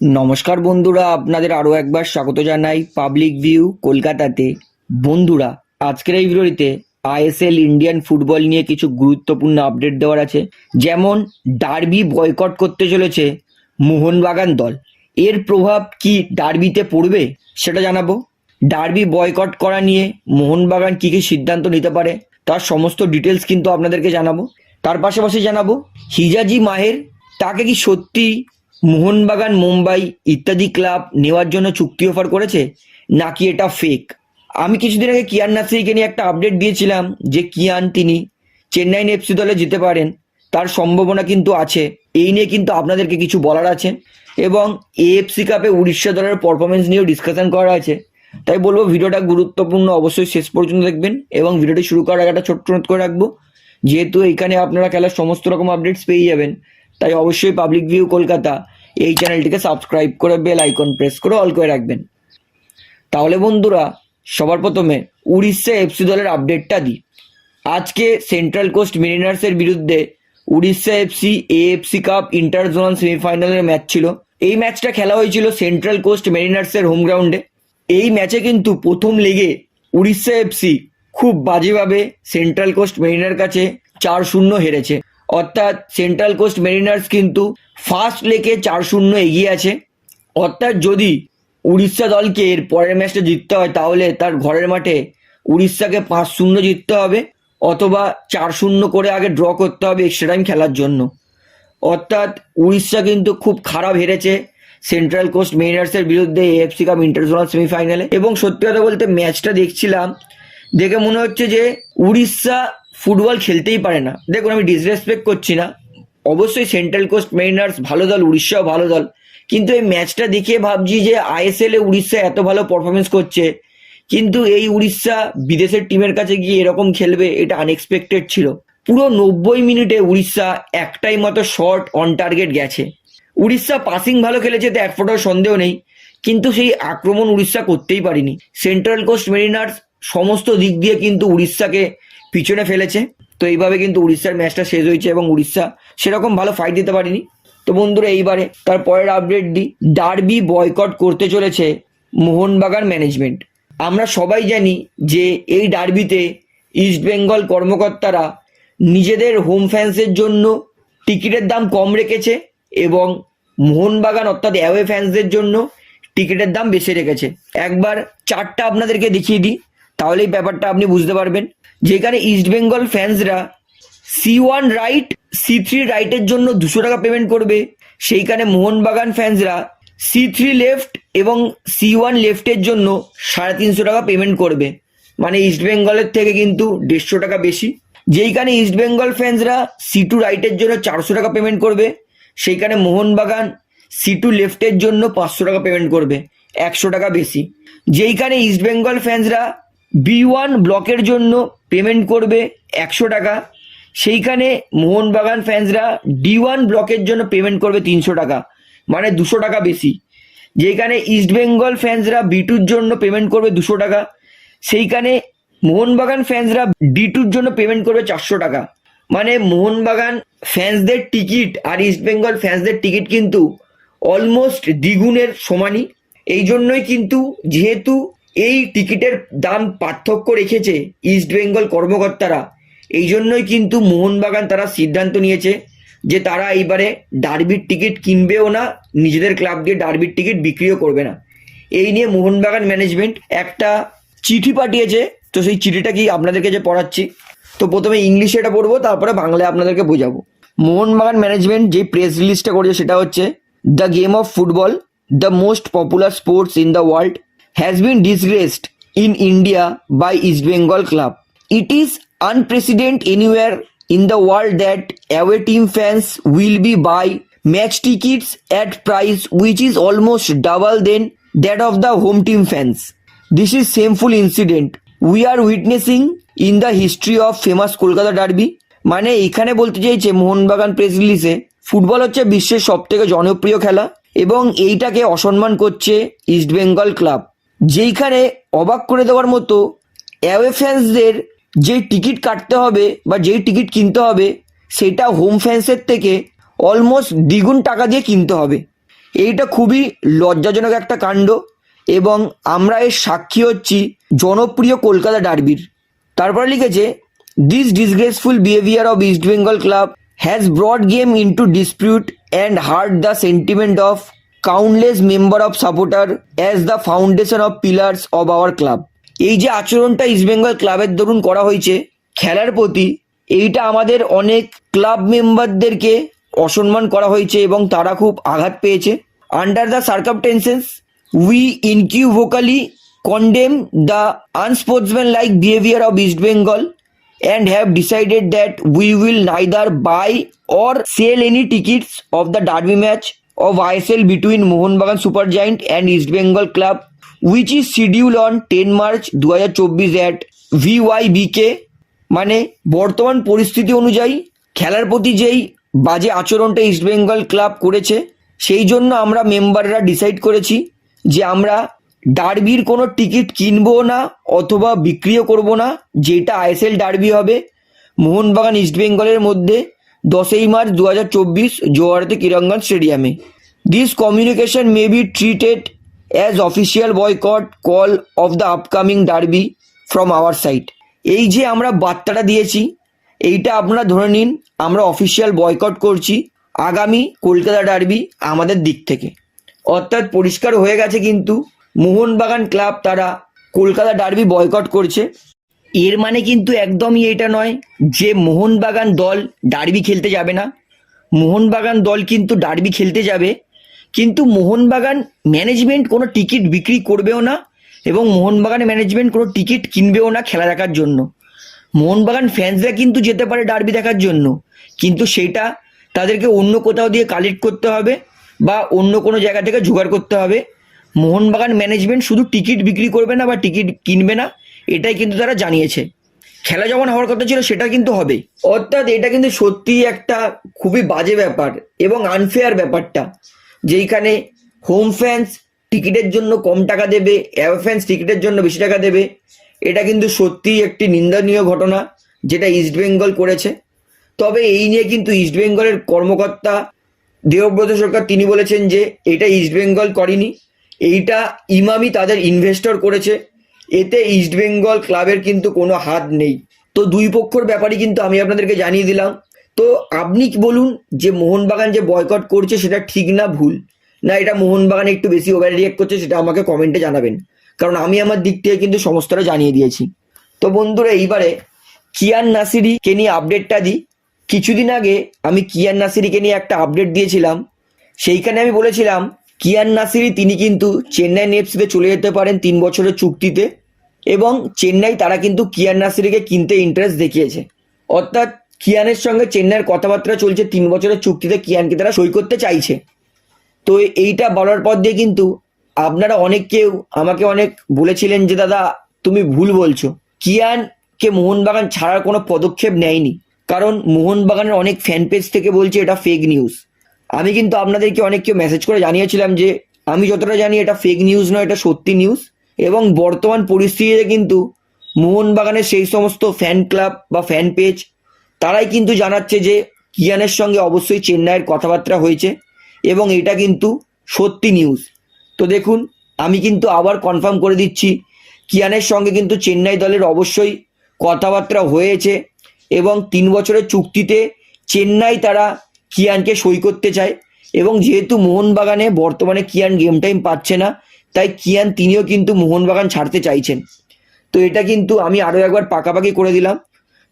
নমস্কার বন্ধুরা, আপনাদের আরও একবার স্বাগত জানাই পাবলিক ভিউ কলকাতাতে। বন্ধুরা, আজকের এই ভিডিওতে আইএসএল ইন্ডিয়ান ফুটবল নিয়ে কিছু গুরুত্বপূর্ণ আপডেট দেওয়ার আছে। যেমন ডার্বি বয়কট করতে চলেছে মোহনবাগান দল। এর প্রভাব কি ডার্বিতে পড়বে সেটা জানাব। ডার্বি বয়কট করা নিয়ে মোহনবাগান কী কী সিদ্ধান্ত নিতে পারে তার সমস্ত ডিটেলস কিন্তু আপনাদেরকে জানাব। তার পাশাপাশি জানাব, হিজাজি মাহের তাকে কি সত্যি মোহনবাগান, মুম্বাই ইত্যাদি ক্লাব নেওয়ার জন্য চুক্তি অফার করেছে, নাকি এটা ফেক আমি কিছুদিন আগে কিয়ান নাসরিকে নিয়ে একটা আপডেট দিয়েছিলাম যে কিয়ান তিনি চেন্নাইন এফসি দলে যেতে পারেন। তার সম্ভাবনা কিন্তু আছে, এই নিয়ে কিন্তু আপনাদেরকে কিছু বলার আছে এবং এএফসি কাপে উড়িষ্যা দলের পারফরমেন্স নিয়েও ডিসকাশন করা আছে। তাই বলব, ভিডিওটা গুরুত্বপূর্ণ অবশ্যই শেষ পর্যন্ত দেখবেন এবং ভিডিওটি শুরু করার আগে একটা ছোট্ট করে রাখব, যেহেতু এখানে আপনারা খেলার সমস্ত রকম আপডেটস পেয়ে যাবেন তাই অবশ্যই পাবলিক ভিউ কলকাতা এই চ্যানেলটিকে সাবস্ক্রাইব করে বেল আইকন প্রেস করে অল করে রাখবেন। তাহলে বন্ধুরা, সবার প্রথমে উড়িষ্যা এফসি দলের আপডেটটা দিই। আজকে সেন্ট্রাল কোস্ট মেরিনার্সের বিরুদ্ধে Orissa FC AFC cup inter zonal সেমিফাইনালের ম্যাচ ছিল। এই ম্যাচটা খেলা হয়েছিল সেন্ট্রাল কোস্ট মেরিনার্সের হোম গ্রাউন্ডে এই ম্যাচে কিন্তু প্রথম লেগে উড়িষ্যা এফসি খুব বাজেভাবে সেন্ট্রাল কোস্ট মেরিনার কাছে চার শূন্য হেরেছে। অর্থাৎ সেন্ট্রাল কোস্ট মেরিনার্স কিন্তু ফার্স্ট লেকে চার শূন্য এগিয়ে আছে। অর্থাৎ যদি উড়িষ্যা দলকে এর পরের ম্যাচটা জিততে হয়, তাহলে তার ঘরের মাঠে উড়িষ্যাকে পাঁচ শূন্য জিততে হবে অথবা চার শূন্য করে আগে ড্র করতে হবে এক্সট্রা টাইম খেলার জন্য। অর্থাৎ উড়িষ্যা কিন্তু খুব খারাপ হেরেছে সেন্ট্রাল কোস্ট মেরিনার্সের বিরুদ্ধে এএফসি কাপ ইন্টারজোনাল সেমিফাইনালে এবং সত্যি কথা বলতে ম্যাচটা দেখছিলাম, দেখে মনে হচ্ছে যে উড়িষ্যা ফুটবল খেলতেই পারে না। দেখুন, আমি ডিসরেসপেক্ট করছি না। অবশ্যই সেন্ট্রাল কোস্ট মেরিনার্স ভালো দল, উড়িষ্যাও ভালো দল। কিন্তু এই ম্যাচটা দেখে ভাবছি যে আইএসএল এ উড়িষ্যা এত ভালো পারফরমেন্স করছে। কিন্তু এই উড়িষ্যা বিদেশের টিমের কাছে গিয়ে এরকম খেলবে, এটা আনএক্সপেক্টেড ছিল। পুরো নব্বই মিনিটে উড়িষ্যা একটাই মতো শর্ট অন টার্গেট গেছে। উড়িষ্যা পাসিং ভালো খেলেছে, তো এক ফোটাও সন্দেহ নেই। কিন্তু সেই আক্রমণ উড়িষ্যা করতেই পারিনি। সেন্ট্রাল কোস্ট মেরিনার্স সমস্ত দিক দিয়ে কিন্তু উড়িষ্যাকে পিছনে ফেলেছে। তো এইভাবে কিন্তু উড়িষ্যার ম্যাচটা শেষ হয়েছে এবং উড়িষ্যা সেরকম ভালো ফাইট দিতে পারিনি। তো বন্ধুরা, এইবারে তার পরের আপডেট দিই ডার্বি বয়কট করতে চলেছে মোহনবাগান ম্যানেজমেন্ট আমরা সবাই জানি যে এই ডার্বিতে ইস্টবেঙ্গল কর্মকর্তারা নিজেদের হোম ফ্যান্সের জন্য টিকিটের দাম কম রেখেছে এবং মোহনবাগান অর্থাৎ অ্যাওয়ে ফ্যান্সদের জন্য টিকিটের দাম বেশি রেখেছে। একবার চারটা আপনাদেরকে দেখিয়ে দিই, তাহলেই ব্যাপারটা আপনি বুঝতে পারবেন। যেখানে East Bengal ফ্যান্সরা C one right C three রাইটের জন্য দুশো টাকা পেমেন্ট করবে। সেইখানে মোহনবাগান ফ্যান্সরা সি থ্রি লেফট এবং সি ওয়ান লেফটের জন্য সাড়ে তিনশো টাকা পেমেন্ট করবে। মানে ইস্টবেঙ্গলের থেকে কিন্তু দেড়শো টাকা বেশি। যেইখানে ইস্টবেঙ্গল ফ্যান্সরা সি টু রাইটের জন্য চারশো টাকা পেমেন্ট করবে, সেইখানে মোহনবাগান সি টু লেফটের জন্য পাঁচশো টাকা পেমেন্ট করবে, একশো টাকা বেশি। যেইখানে ইস্টবেঙ্গল ফ্যান্সরা বি ওয়ান ব্লকের জন্য পেমেন্ট করবে একশো টাকা। সেইখানে মোহনবাগান ফ্যান্সরা ডি ওয়ান ব্লকের জন্য পেমেন্ট করবে তিনশো টাকা মানে দুশো টাকা বেশি। যেখানে ইস্টবেঙ্গল ফ্যান্সরা বি টুর জন্য পেমেন্ট করবে দুশো টাকা, সেইখানে মোহনবাগান ফ্যান্সরা ডি টুর জন্য পেমেন্ট করবে চারশো টাকা। মানে মোহনবাগান ফ্যান্সদের টিকিট আর ইস্টবেঙ্গল ফ্যান্সদের টিকিট কিন্তু অলমোস্ট দ্বিগুণের সমানই। এই জন্যই কিন্তু যেহেতু এই টিকিটের দাম পার্থক্য রেখেছে ইস্টবেঙ্গল কর্মকর্তারা। এই জন্যই কিন্তু মোহনবাগান তারা সিদ্ধান্ত নিয়েছে যে তারা এইবারে ডার্বির টিকিট কিনবেও না, নিজেদের ক্লাব দিয়ে ডার্বির টিকিট বিক্রিও করবে না। এই নিয়ে মোহনবাগান ম্যানেজমেন্ট একটা চিঠি পাঠিয়েছে, তো সেই চিঠিটা কি আপনাদেরকে যে পড়াচ্ছি? তো প্রথমে ইংলিশে এটা পড়ব, তারপরে বাংলায় আপনাদেরকে বোঝাবো। মোহনবাগান ম্যানেজমেন্ট যে প্রেস রিলিজটা করেছে সেটা হচ্ছে, the game of football, the most popular sports in the world has been disgraced in India by East Bengal club it is unprecedented anywhere in the world that away team fans will be buy match tickets at price which is almost double than that of the home team fans. This is shameful incident we are witnessing in the history of famous Kolkata derby মানে এখানে বলতে চাইছে Mohun Bagan press রিলিজে football হচ্ছে বিশ্বের সব থেকে জনপ্রিয় খেলা এবং এইটাকে অসম্মান করছে ইস্টবেঙ্গল ক্লাব যেইখানে অবাক করে দেওয়ার মতো অ্যাওয়ে ফ্যান্সদের যেই টিকিট কাটতে হবে বা যেই টিকিট কিনতে হবে, সেটা হোম ফ্যান্সের থেকে অলমোস্ট দ্বিগুণ টাকা দিয়ে কিনতে হবে। এইটা খুবই লজ্জাজনক একটা কাণ্ড এবং আমরা এর সাক্ষী হচ্ছি জনপ্রিয় কলকাতা ডার্বির। তারপরে লিখেছে this disgraceful behaviour of East Bengal club has brought game into dispute and hurt the sentiment of countless member of supporter as the foundation of pillars of our club এই যে আচরণটা ইস্টবেঙ্গল ক্লাবের দরুন করা হয়েছে, খেলার প্রতি এইটা আমাদের অনেক ক্লাব মেম্বারদেরকে অসম্মান করা হয়েছে এবং তারা খুব আঘাত পেয়েছে। Under the circumstances we unequivocally condemn the unsportsman like behaviour of East Bengal and have decided that we will neither buy or sell any tickets of the derby match of ISL between Mohunbagan Supergiant and East Bengal Club, which is scheduled on 10 March 2024 at VYBK মানে বর্তমান পরিস্থিতি অনুযায়ী খেলার প্রতি যেই বাজে আচরণটা east Bengal club করেছে, সেই জন্য আমরা মেম্বাররা ডিসাইড করেছি যে আমরা ডার্বির কোনো টিকিট কিনবো না অথবা বিক্রিও করব না, যেটা আইএসএল ডার্বি হবে মোহনবাগান ইস্ট বেঙ্গলের মধ্যে। দশই মার্চ দু হাজার চব্বিশ জোয়ারতে কিরঙ্গন স্টেডিয়ামে। This communication may be treated as official boycott call of the upcoming derby from our side এই যে আমরা বার্তাটা দিয়েছি, এইটা আপনারা ধরে নিন, আমরা অফিসিয়াল বয়কট করছি আগামী কলকাতা ডার্বি আমাদের দিক থেকে। অর্থাৎ পরিষ্কার হয়ে গেছে কিন্তু মোহনবাগান ক্লাব তারা কলকাতা ডার্বি বয়কট করছে। এর মানে কিন্তু একদমই এটা নয় যে মোহনবাগান দল ডার্বি খেলতে যাবে না। মোহনবাগান দল কিন্তু ডার্বি খেলতে যাবে। কিন্তু মোহনবাগান ম্যানেজমেন্ট কোনো টিকিট বিক্রি করবেও না এবং মোহনবাগান ম্যানেজমেন্ট কোনো টিকিট কিনবেও না খেলা দেখার জন্য। মোহনবাগান ফ্যান্সরা কিন্তু যেতে পারে ডার্বি দেখার জন্য। কিন্তু সেটা তাদেরকে অন্য কোথাও দিয়ে কালেক্ট করতে হবে বা অন্য কোনো জায়গা থেকে জোগাড় করতে হবে। মোহনবাগান ম্যানেজমেন্ট শুধু টিকিট বিক্রি করবে না বা টিকিট কিনবে না এটাই কিন্তু তারা জানিয়েছে। খেলা যেমন হওয়ার কথা ছিল সেটা কিন্তু হবে অর্থাৎ এটা কিন্তু সত্যিই একটা খুবই বাজে ব্যাপার এবং আনফেয়ার ব্যাপারটা। যেইখানে হোম ফ্যান্স টিকিটের জন্য কম টাকা দেবে অ্যাওয়ে ফ্যান্স টিকিটের জন্য বেশি টাকা দেবে, এটা কিন্তু সত্যিই একটি নিন্দনীয় ঘটনা যেটা ইস্টবেঙ্গল করেছে। তবে এই নিয়ে কিন্তু ইস্টবেঙ্গলের কর্মকর্তা দেবব্রত সরকার তিনি বলেছেন যে, এটা ইস্টবেঙ্গল করেনি। এইটা ইমামি তাদের ইনভেস্টর করেছে। এতে ইস্টবেঙ্গল ক্লাবের কিন্তু কোনো হাত নেই। তো দুই পক্ষর ব্যাপারই কিন্তু আমি আপনাদেরকে জানিয়ে দিলাম। তো আপনি কি বলুন, যে মোহনবাগান যে বয়কট করছে সেটা ঠিক না ভুল? না, এটা মোহনবাগান একটু বেশি ওভার রিয়েক্ট করছে সেটা আমাকে কমেন্টে জানাবেন। কারণ আমি আমার দিক থেকে কিন্তু সমস্তটা জানিয়ে দিয়েছি। তো বন্ধুরা, এইবারে কিয়ান নাসিরিকে নিয়ে আপডেটটা দিই। কিছুদিন আগে আমি কিয়ান নাসিরিকে নিয়ে একটা আপডেট দিয়েছিলাম। সেইখানে আমি বলেছিলাম কিয়ান নাসিরি, তিনি কিন্তু চেন্নাই নেপসিতে চলে যেতে পারেন তিন বছরের চুক্তিতে। এবং চেন্নাই, তারা কিন্তু কিয়ান নাসিরিকে কিনতে ইন্টারেস্ট দেখিয়েছে। অর্থাৎ কিয়ানের সঙ্গে চেন্নাইয়ের কথাবার্তা চলছে তিন বছরের চুক্তিতে কিয়ানকে তারা সই করতে চাইছে। তো এইটা বলার পর দিয়ে কিন্তু আপনারা অনেক কেউ আমাকে অনেক বলেছিলেন যে, দাদা, তুমি ভুল বলছো। কিয়ানকে মোহনবাগান ছাড়ার কোনো পদক্ষেপ নেয়নি। কারণ মোহনবাগানের অনেক ফ্যান পেজ থেকে বলছে এটা ফেক নিউজ আমি কিন্তু আপনাদেরকে অনেক কেউ মেসেজ করে জানিয়েছিলাম যে, আমি যতটা জানি এটা ফেক নিউজ নয়, এটা সত্যি নিউজ এবং বর্তমান পরিস্থিতিতে কিন্তু মোহনবাগানের সেই সমস্ত ফ্যান ক্লাব বা ফ্যান পেজ তারাই কিন্তু জানাচ্ছে যে, কিয়ানের সঙ্গে অবশ্যই চেন্নাইয়ের কথাবার্তা হয়েছে এবং এটা কিন্তু সত্যি নিউজ তো দেখুন, আমি কিন্তু আবার কনফার্ম করে দিচ্ছি, কিয়ানের সঙ্গে কিন্তু চেন্নাই দলের অবশ্যই কথাবার্তা হয়েছে এবং তিন বছরের চুক্তিতে চেন্নাই তারা কিয়ানকে সই করতে চায়। এবং যেহেতু মোহনবাগানে বর্তমানে কিয়ান গেম টাইম পাচ্ছে না, তাই কিয়ান তিনিও কিন্তু মোহনবাগান ছাড়তে চাইছেন। তো এটা কিন্তু আমি আরও একবার পাকাপাকি করে দিলাম।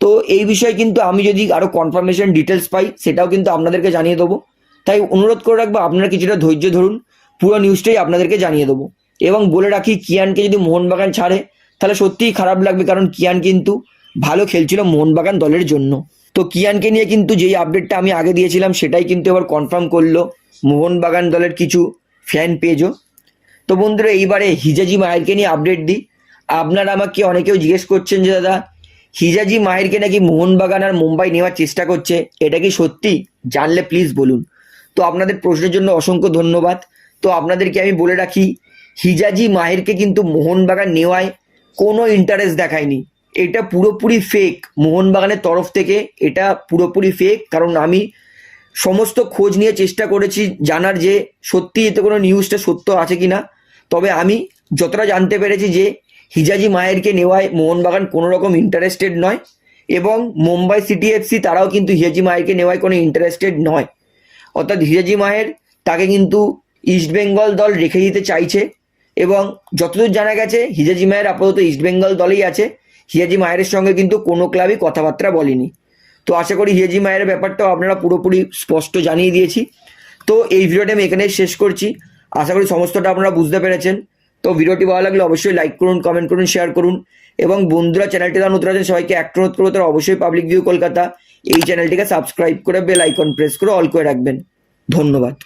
তো এই বিষয়ে কিন্তু আমি যদি আরও কনফার্মেশন ডিটেলস পাই, সেটাও কিন্তু আপনাদেরকে জানিয়ে দেবো। তাই অনুরোধ করে রাখব, আপনারা কিছুটা ধৈর্য ধরুন, পুরো নিউজটাই আপনাদেরকে জানিয়ে দেবো। এবং বলে রাখি, কিয়ানকে যদি মোহনবাগান ছাড়ে, তাহলে সত্যিই খারাপ লাগবে, কারণ কিয়ান কিন্তু ভালো খেলছিল মোহনবাগান দলের জন্য। তো কিয়ানকে নিয়ে কিন্তু যেই আপডেটটা আমি আগে দিয়েছিলাম, সেটাই কিন্তু এবার কনফার্ম করল মোহনবাগান দলের কিছু ফ্যান পেজও তো বন্ধুরা, এইবারে হিজাজি মায়েরকে নিয়ে আপডেট দিই। আপনারা আমাকে অনেকেও জিজ্ঞেস করছেন যে, দাদা, হিজাজি মাহেরকে নাকি মোহনবাগান আর মুম্বাই নেওয়ার চেষ্টা করছে? এটা কি সত্যি? জানলে প্লিজ বলুন। তো আপনাদের প্রশ্নের জন্য অসংখ্য ধন্যবাদ। তো আপনাদেরকে আমি বলে রাখি, হিজাজি মাহেরকে কিন্তু মোহনবাগান নেওয়ায় কোনো ইন্টারেস্ট দেখায়নি। এটা পুরোপুরি ফেক মোহনবাগানের তরফ থেকে এটা পুরোপুরি ফেক কারণ আমি সমস্ত খোঁজ নিয়ে চেষ্টা করেছি জানার যে সত্যি এতে কোনো নিউজটা সত্য আছে কি না তবে আমি যতটা জানতে পেরেছি যে হিজাজি মায়েরকে নেওয়ায় মোহনবাগান কোনো রকম ইন্টারেস্টেড নয় এবং মুম্বাই সিটি এফসি তারাও কিন্তু হিজাজি মায়েরকে নেওয়ায় কোনো ইন্টারেস্টেড নয়। অর্থাৎ হিজাজি মায়ের তাকে কিন্তু ইস্টবেঙ্গল দল রেখে দিতে চাইছে এবং যতদূর জানা গেছে, হিজাজি মায়ের আপাতত ইস্টবেঙ্গল দলেই আছে। হিজাজি মায়ের সঙ্গে কিন্তু কোনো ক্লাবই কথাবার্তা বলেনি। তো আশা করি হিজাজি মায়ের ব্যাপারটাও আপনারা পুরোপুরি স্পষ্ট জানিয়ে দিয়েছি। তো এই ভিডিওটা আমি এখানে শেষ করছি। আশা করি সমস্তটা আপনারা বুঝতে পেরেছেন। তো ভিডিওটি ভালো লাগলে অবশ্যই লাইক করুন কমেন্ট করুন শেয়ার করুন এবং বন্ধুরা চ্যানেলটি তারা নতুন আছেন, সবাইকে এক অনুরোধ করব তারা অবশ্যই পাবলিক ভিউ কলকাতা এই চ্যানেলটিকে সাবস্ক্রাইব করে বেল আইকন প্রেস করে অল করে রাখবেন। ধন্যবাদ।